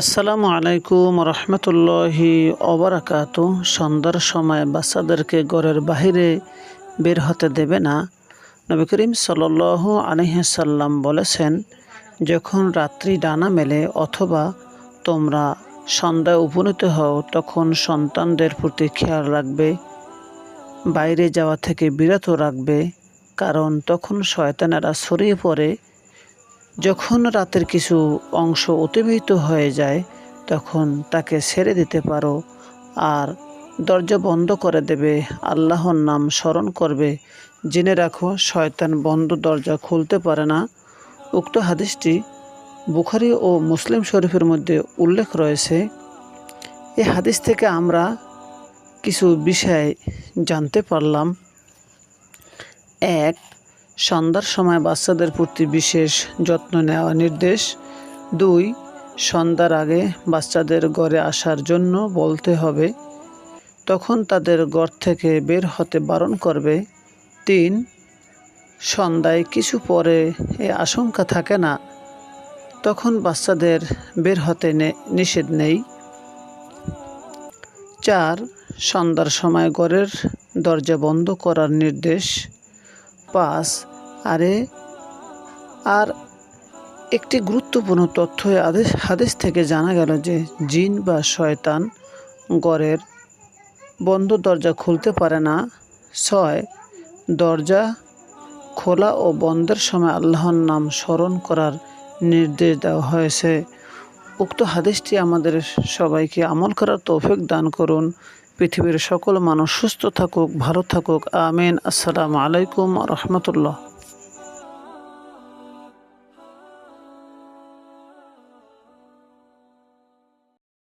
আসসালামু আলাইকুম রহমতুল্লাহি অবরাকাত। সন্ধ্যার সময় বাচ্চাদেরকে ঘরের বাহিরে বের হতে দেবে না। নবী করিম সাল্ল আলহিসাল্লাম বলেছেন, যখন রাত্রি ডানা মেলে অথবা তোমরা সন্ধ্যায় উপনীত হও, তখন সন্তানদের প্রতি খেয়াল রাখবে, বাইরে যাওয়া থেকে বিরত রাখবে, কারণ তখন শয়তানেরা ছড়িয়ে পড়ে যখন রাতের কিছু অংশ অতিবাহিত হয়ে যায়, তখন তাকে ছেড়ে দিতে পারো আর দরজা বন্ধ করে দেবে, আল্লাহর নাম স্মরণ করবে। জেনে রাখো, শয়তান বন্ধ দরজা খুলতে পারে না। উক্ত হাদিসটি বুখারি ও মুসলিম শরীফের মধ্যে উল্লেখ রয়েছে। এই হাদিস থেকে আমরা কিছু বিষয় জানতে পারলাম। এক সন্ধ্যার সময় বাচ্চাদের প্রতি বিশেষ যত্ন নেওয়া নির্দেশ। দুই, সন্ধ্যার আগে বাচ্চাদের ঘরে আসার জন্য বলতে হবে, তখন তাদের ঘর থেকে বের হতে বারণ করবে। তিন, সন্ধ্যায় কিছু পরে এ আশঙ্কা থাকে না, তখন বাচ্চাদের বের হতে নিষেধ নেই। চার, সন্ধ্যার সময় ঘরের দরজা বন্ধ করার নির্দেশ। পাঁচ আরে, আর একটি গুরুত্বপূর্ণ তথ্য আদেশ হাদেশ থেকে জানা গেল যে জিন বা শয়তান গড়ের বন্ধ দরজা খুলতে পারে না। ছয়, দরজা খোলা ও বন্ধের সময় আল্লাহর নাম স্মরণ করার নির্দেশ দেওয়া হয়েছে। উক্ত হাদিসটি আমাদের সবাইকে আমল করার তৌফিক দান করুন। পৃথিবীর সকল মানুষ সুস্থ থাকুক, ভালো থাকুক। আমিন। আসসালামু আলাইকুম রহমতুল্লাহ।